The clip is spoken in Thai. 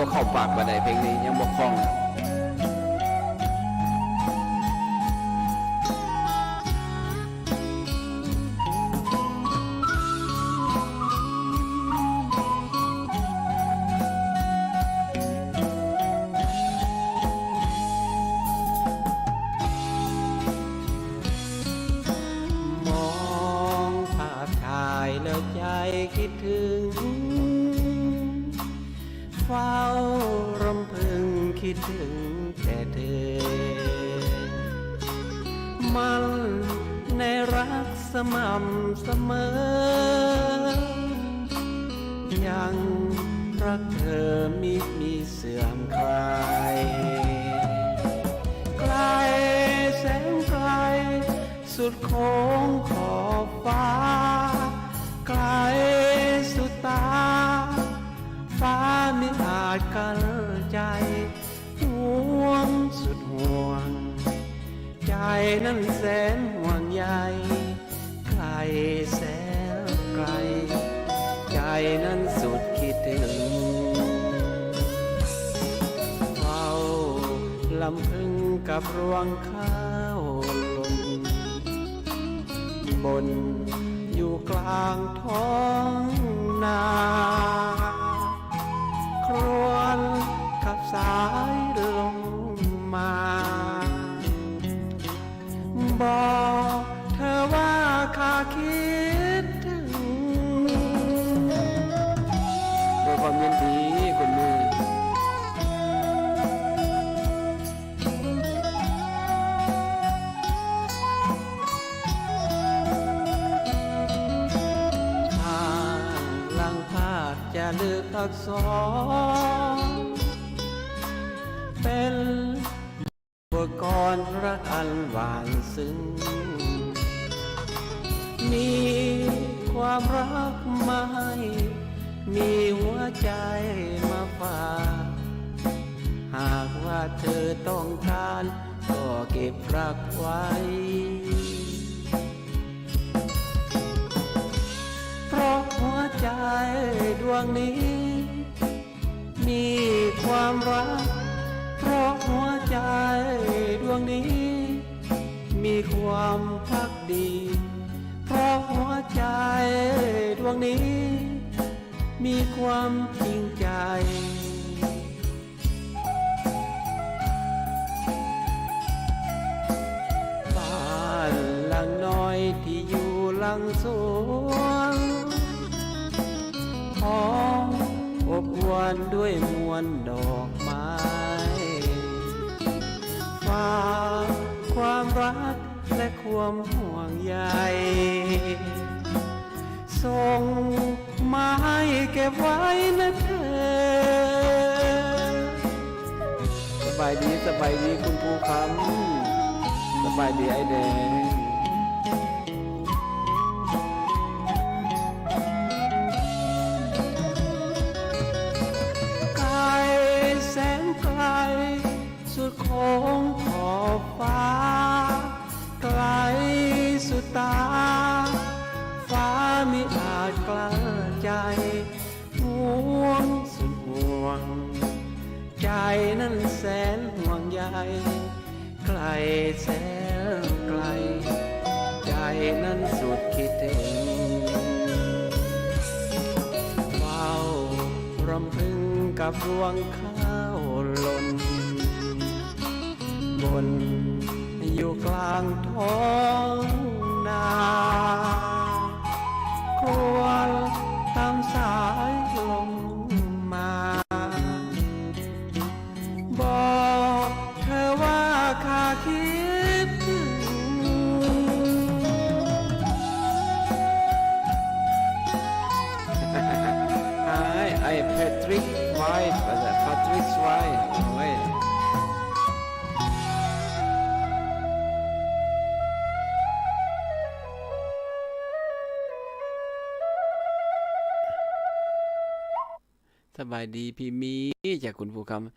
บ่เข้าปากบ่ได้เพลงนี้ยังบ่คล่องคิดถึ ถึงแต่เธอ มันในรักสม่ำเสมอ ยังรักเธอมิมีเสื่อมคลายไกลแสงไกล สุดโค้งขอบฟ้าไกลสุดตา ฟ้ามิอาจกันใจ ห่วงสุดห่วง ใจนั้นแสนห่วงใยไกลแสนไกล ใจนั้นสุดคิดถึงเฝ้าลำพึงกับรวงข้าวหล่นบนอยู่กลางท้อง บอกเธอว่าข้าคิดถึงด้วยความยินดีคุณมือทางลังพาดจะเลือกอักษรเป็นบทก รรักอันหวานซึ้ง มีความรักมาให้มีหัวใจมาฝากหากว่าเธอต้องการ ก็เก็บรักไว้เพราะหัวใจดวงนี้ มีความรัก วงนี้ มีความพักดี เพราะหัวใจดวงนี้ มีความจริงใจบ้านหลังน้อยที่อยู่หลังสวนหอมอบอวนด้วยมวลดอกไฝากความรักและความห่วงใยส่งมาให้เก็บไว้นะเธอ สบายดีสบายดีคุณผู้คำสบายดีไอแดง แสนไกล ใจนั้นสุดคิดถึงเฝ้ารำพึงกับรวงข้าวหล่นบนอยู่กลางท้องนา ไอแพทริกไวท์อะไรแพทริกไวท์โอ้ยสบายดีพี่มีจากคุณผู้ค